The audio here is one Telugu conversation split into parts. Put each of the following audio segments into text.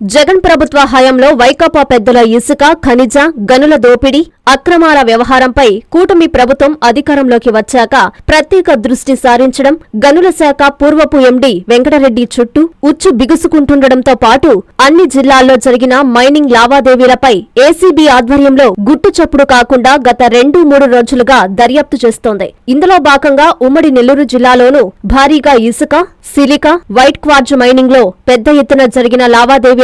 జగన్ ప్రభుత్వ హయాంలో వైకాపా పెద్దల ఇసుక ఖనిజ గనుల దోపిడీ అక్రమాల వ్యవహారంపై కూటమి ప్రభుత్వం అధికారంలోకి వచ్చాక ప్రత్యేక దృష్టి సారించడం గనుల శాఖ పూర్వపు ఎండీ వెంకటరెడ్డి చుట్టూ ఉచ్చు బిగుసుకుంటుండటంతో పాటు అన్ని జిల్లాల్లో జరిగిన మైనింగ్ లావాదేవీలపై ఏసీబీ ఆధ్వర్యంలో గుట్టు చప్పుడు కాకుండా గత రెండు మూడు రోజులుగా దర్యాప్తు చేస్తోంది. ఇందులో భాగంగా ఉమ్మడి నెల్లూరు జిల్లాలోనూ భారీగా ఇసుక సిలికా వైట్ క్వార్జ్ మైనింగ్లో పెద్ద ఎత్తున జరిగిన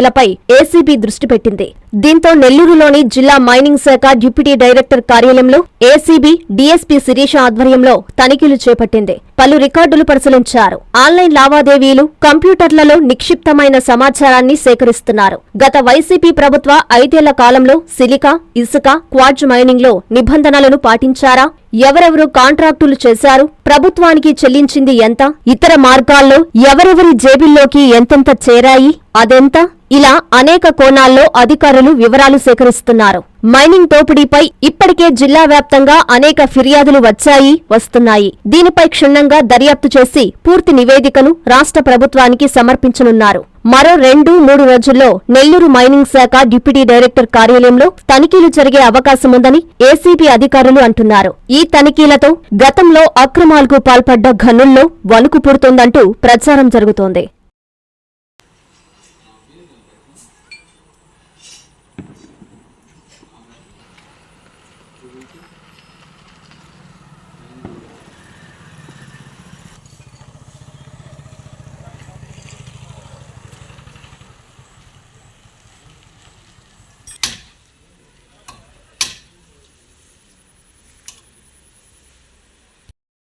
లావాదేవీలపై ఏసీబీ దృష్టి పెట్టింది. దీంతో నెల్లూరులోని జిల్లా మైనింగ్ శాఖ డిప్యూటీ డైరెక్టర్ కార్యాలయంలో ఏసీబీ డీఎస్పీ శిరీష ఆధ్వర్యంలో తనిఖీలు చేపట్టింది. పలు రికార్డులు పరిశీలించారు. ఆన్లైన్ లావాదేవీలు కంప్యూటర్లలో నిక్షిప్తమైన సమాచారాన్ని సేకరిస్తున్నారు. గత వైసీపీ ప్రభుత్వ ఐదేళ్ళ కాలంలో సిలికా ఇసుక క్వార్జ్ మైనింగ్లో నిబంధనలను పాటించారా? ఎవరెవరు కాంట్రాక్టులు చేశారు ప్రభుత్వానికి చెల్లించింది ఎంత ఇతర మార్గాల్లో ఎవరెవరి జేబుల్లోకి ఎంతెంత చేరాయి అదెంత? ఇలా అనేక కోణాల్లో అధికారులు వివరాలు సేకరిస్తున్నారు. మైనింగ్ దోపిడీపై ఇప్పటికే జిల్లా వ్యాప్తంగా అనేక ఫిర్యాదులు వచ్చాయి వస్తున్నాయి. దీనిపై క్షుణ్ణంగా దర్యాప్తు చేసి పూర్తి నివేదికను రాష్ట్ర ప్రభుత్వానికి సమర్పించనున్నారు. మరో రెండు మూడు రోజుల్లో నెల్లూరు మైనింగ్ శాఖ డిప్యూటీ డైరెక్టర్ కార్యాలయంలో తనిఖీలు జరిగే అవకాశముందని ఏసీబీ అధికారులు అంటున్నారు. ఈ తనిఖీలతో గతంలో అక్రమాలకు పాల్పడ్డ ఘనుల్లో వణుకు పుడుతోందంటూ ప్రచారం జరుగుతోంది.